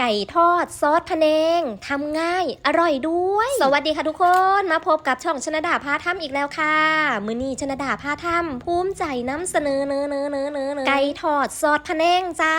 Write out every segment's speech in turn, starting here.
ไก่ทอดซอสพะเนงทำง่าย อร่อยด้วย สวัสดีค่ะทุกคนมาพบกับช่องชนดาพาถ้ำอีกแล้วค่ะ มือนี้ชนดาพาถ้ำภูมิใจน้ำเสนอเนื้อเนื้อเนื้อเนื้อไก่ทอดซอสพะเนงจ้า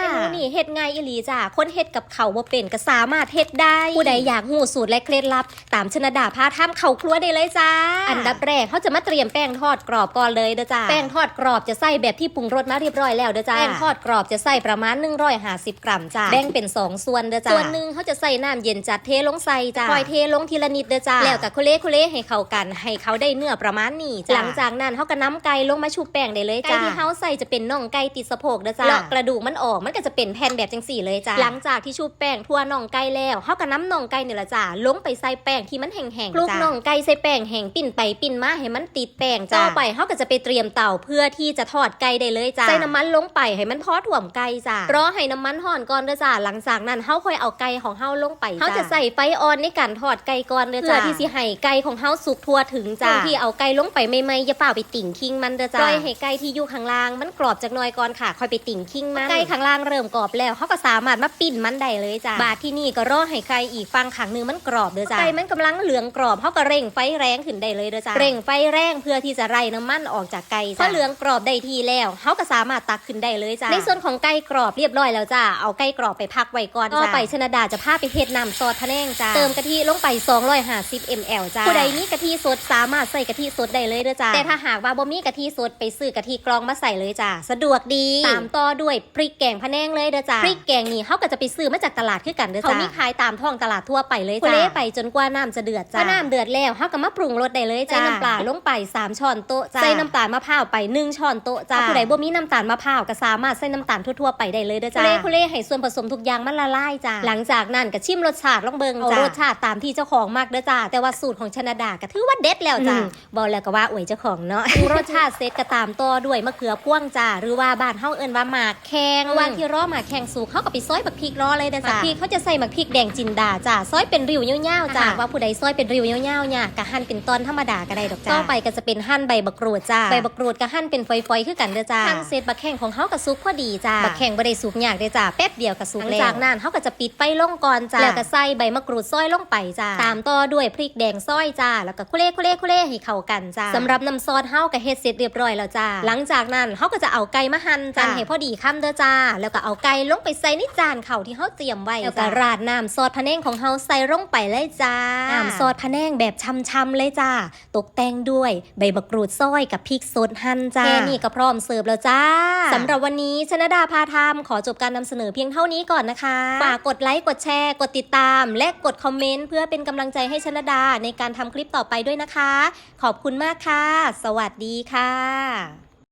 เมนูนี้เฮ็ดง่ายอีหลีจ้าคนเฮ็ดกับเขาวบ่เป็นก็สามารถเฮ็ดได้ผู้ใดอยากหูสูตรและเคล็ดลับ ตามชนดาพาถ้ำเข้าครัวได้เลยจ้า อันดับแรกเขาจะมาเตรียมแป้งทอดกรอบก่อนเลยเด้อจ้าแป้งทอดกรอบจะใส่แบบที่ปรุงรสมาเรียบร้อยแล้วเด้อจ้าแป้งทอดกรอบจะใส่ประมาณ 150 กรัมจ้าแบ่งเป็น2ส่วนเด้อจ้าส่วนหนึ่งเขาจะใส่น้ำเย็นจัดเทลงใส่จ้าค่อยเทลงทีละนิดเด้อจ้าแล้วแต่คุเล่คุเล่ให้เข้ากัน ให้เขาได้เนื้อประมาณนี้จ้าหลังจากนั้นเขาก็น้ำไก่ลงมาชุบแป้งได้เลยจ้าไก่ที่เขาใส่จะเป็นน่องไก่ติดสะโพกเด้อจ้าเลาะกระดูกมันออกมันก็จะเป็นแผ่นแบบจังสี่เลยจ้าหลังจากที่ชุบแป้งทั่วน่องไก่แล้วเขาก็น้ำน่องไก่นี่แหละจ้าลงไปใส่แป้งที่มันแห้งๆคลุกน่องไก่ใส่แป้งแห้งปิ้นไปปิ้นมาให้มันติดแป้งจ้าต่อไปเขาก็จะไปเตรียมเตาเพื่อที่จะทอดไก่ได้เลยจ้าใส่น้ำมันลงไปให้มันพอถ่วมไก่จ้ารอให้น้ำมันห่อนก่อนเด้อจ้าหลังจากนั้นเขาค่อยเอาไก่ของเฮาลงไปเขาจะใส่ไฟอ่อนในการทอดไก่ก่อนเด้อจ้าเพื่อที่สิให้ไก่ของเฮาสุกทั่วถึงจ้าที่เอาไก่ลงไปใหม่ๆอย่าเปล่าไปติ่งคิงมันเด้อจ้าปล่อยให้ไก่ที่อยู่ข้างล่าง มันกรอบจากหน่อยก่อนค่ะค่อยไปติ่งคิงมันไก่ข้างล่างเริ่มกรอบแล้วเขาก็สามารถมาปิ้นมันได้เลยจ้าบาดที่นี่ก็รอให้ไก่อีกฟังขังหนึงมันกรอบเด้อจ้าไก่มันกำลังเหลืองกรอบเขาก็เร่งไฟแรงขึ้นได้เลยเด้อจ้าเร่งไฟแรงเพื่อที่จะไล่น้ำมันออกจากไก่จ้าพอเหลืองกรอบได้ทีแล้วเขาก็สามารถตักขึ้นได้เลยจ้าในส่วนของไก่กรอบเรียบร้อยแล้วจ้าเอาไก่กรอบไปพักไว้ก่อนต่อไปชนดาจะพาไปเฮ็ดน้ำซอสพะแนงจ้าเติมกะทิลงไป 250 ml จ้าผู้ใดมีกะทิสดสามารถใส่กะทิสดได้เลยเด้อจ้าแต่ถ้าหากว่าบ่มีกะทิสดไปซื้อกะทิกรองมาใส่เลยจ้าสะดวกดีตามต่อด้วยพริกแกงพะแนงเลยเด้อจ้าพริกแกงนี่เขาก็จะไปซื้อมาจากตลาดคือกันเด้อจ้าเขามีขายตามท้องตลาดทั่วไปเลยจ้าคุเล่ไปจนกว่าน้ำจะเดือดจ้าพอน้ำเดือดแล้วเขาก็มาปรุงรสได้เลยจ้าใส่น้ำปลาลงไป 3 ช้อนโต๊ะจ้าใส่น้ำตาลมะพร้าวไป 1 ช้อนโต๊ะจ้าผู้ใดบ่มีน้ำตาลมะพร้าวก็สามารถใส่น้ำตาลทั่วๆไปได้เลยเด้อจ้าคุเล่คุเล่ให้ส่วนผสมทุกอย่างมันละลายจ้าหลังจากนั้นก็ชิมรสชาติลองเบิ่งจ้ารสชาติตามที่เจ้าของมักเด้อจ้าแต่ว่าสูตรของชนดาก็ถือว่าเด็ดแล้วจ้าบอกแล้วก็ว่าอวยเจ้าของเนาะปรุงรสชาติเซตก็ตามต่อด้วยมะเขือพ่วงจ้าหรือว่าบ้านเฮาเอิ้นว่าหมากแข้งระหว่างที่รอหมากแข้งสุกเขาก็ไปซอยบักพริกรอเลยเด้อจ้าบักพริกเขาจะใส่บักพริกแดงจินดาจ้าซอยเป็นริ้วยาวๆจ้าว่าผู้ใดซอยเป็นริ้วยาวๆเนี่ยก็หั่นเป็นตอนธรรมดาก็ได้ดอกจ้าต่อไปก็จะเป็นหั่นใบบักกรูดจ้าใบบักกรูดก็หั่นเป็นฝอยๆคือกันเด้อจ้าหั่นเศษบักแข้งของเฮาก็สุกพอดีจ้าบักแข้งบ่ได้สุกยากเด้อจ้าแป๊บเดียวก็สุกแล้วหลังจากนั้นเฮาก็จะปิดไฟลงก่อนจ้าแล้วก็ใส่ใบมะกรูดซอยลงไปจ้าตามต่อด้วยพริกแดงซอยจ้าแล้วก็คุเล่คุเล่คุเล่ให้เข้ากันจ้าสำหรับน้ำซอสเฮาก็เฮ็ดเสร็จเรียบร้อยแล้วจ้าหลังจากนั้นเฮาก็จะเอาไก่มาหั่นจานให้พอดีคำเด้อจ้า แล้วก็เอาไก่ลงไปใส่ในจานเข่าวที่เฮาเตรียมไว้แล้วก็ราดน้ำซอสพะแนงของเฮาใส่ลงไปเลยจ้าน้ำซอสพะแนงแบบช่ำๆเลยจ้าตกแต่งด้วยใบมะกรูดซอยกับพริกสดหั่นจ้าแค่นี้ก็พร้อมเสิร์ฟแล้วจ้าสำหรับวันนี้ชนดาพาทำขอจบการนำเสนอเพียงเท่านี้ก่อนนะคะฝากกดไลค์ กดแชร์ กดติดตาม และกดคอมเมนต์เพื่อเป็นกำลังใจให้ชนดาในการทำคลิปต่อไปด้วยนะคะ ขอบคุณมากค่ะ สวัสดีค่ะ